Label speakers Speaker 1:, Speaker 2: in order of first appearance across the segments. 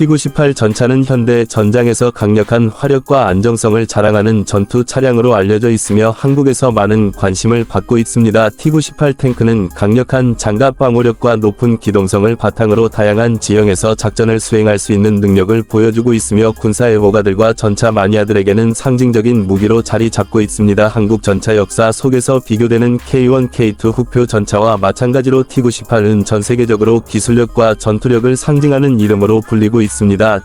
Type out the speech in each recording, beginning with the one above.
Speaker 1: T-98 전차는 현대 전장에서 강력한 화력과 안정성을 자랑하는 전투 차량으로 알려져 있으며 한국에서 많은 관심을 받고 있습니다. T-98 탱크는 강력한 장갑 방호력과 높은 기동성을 바탕으로 다양한 지형에서 작전을 수행할 수 있는 능력을 보여주고 있으며 군사 애호가들과 전차 마니아들에게는 상징적인 무기로 자리 잡고 있습니다. 한국 전차 역사 속에서 비교되는 K1, K2 후표 전차와 마찬가지로 T-98은 전 세계적으로 기술력과 전투력을 상징하는 이름으로 불리고 있습니다.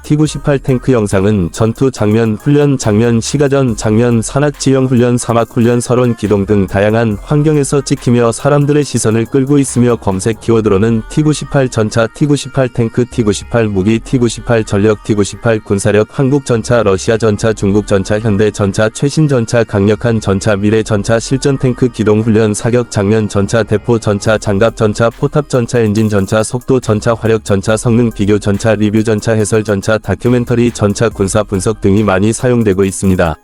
Speaker 1: T-98 탱크 영상은 전투 장면, 훈련 장면, 시가전 장면, 산악 지형 훈련, 사막 훈련, 설원 기동 등 다양한 환경에서 찍히며 사람들의 시선을 끌고 있으며 검색 키워드로는 T-98 전차, T-98 탱크, T-98 무기, T-98 전력, T-98 군사력, 한국 전차, 러시아 전차, 중국 전차, 현대 전차, 최신 전차, 강력한 전차, 미래 전차, 실전 탱크 기동 훈련, 사격 장면 전차, 대포 전차, 장갑 전차, 포탑 전차, 엔진 전차, 속도 전차, 화력 전차, 성능 비교 전차, 리뷰 전차, 해설 전차, 다큐멘터리 전차, 군사 분석 등이 많이 사용되고 있습니다.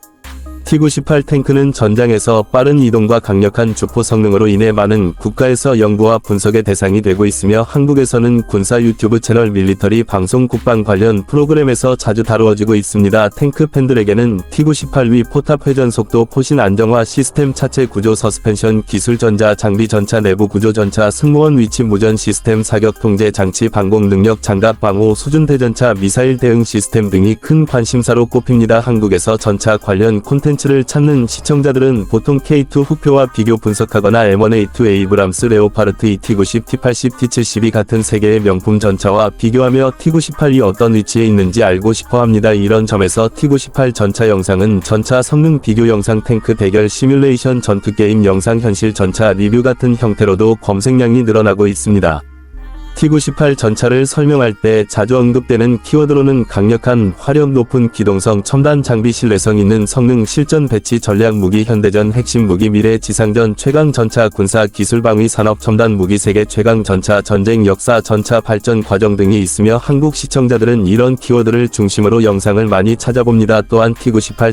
Speaker 1: T-98 탱크는 전장에서 빠른 이동과 강력한 주포 성능으로 인해 많은 국가에서 연구와 분석의 대상이 되고 있으며 한국에서는 군사 유튜브 채널 밀리터리 방송 국방 관련 프로그램에서 자주 다루어지고 있습니다. 탱크 팬들에게는 T-98 위 포탑 회전 속도 포신 안정화 시스템 차체 구조 서스펜션 기술 전자 장비 전차 내부 구조 전차 승무원 위치 무전 시스템 사격 통제 장치 방공 능력 장갑 방호 수준 대전차 미사일 대응 시스템 등이 큰 관심사로 꼽힙니다. 한국에서 전차 관련 콘텐츠를 찾는 시청자들은 보통 K2 후표와 비교 분석하거나 M1A2 에이브람스 레오파르트 ET90 T80 T72 같은 세계의 명품 전차와 비교하며 T98이 어떤 위치에 있는지 알고 싶어 합니다. 이런 점에서 T98 전차 영상은 전차 성능 비교 영상 탱크 대결 시뮬레이션 전투 게임 영상 현실 전차 리뷰 같은 형태로도 검색량이 늘어나고 있습니다. T-98 전차를 설명할 때 자주 언급되는 키워드로는 강력한 화력 높은 기동성 첨단 장비 신뢰성 있는 성능 실전 배치 전략 무기 현대전 핵심 무기 미래 지상전 최강 전차 군사 기술 방위 산업 첨단 무기 세계 최강 전차 전쟁 역사 전차 발전 과정 등이 있으며 한국 시청자들은 이런 키워드를 중심으로 영상을 많이 찾아봅니다. 또한 T-98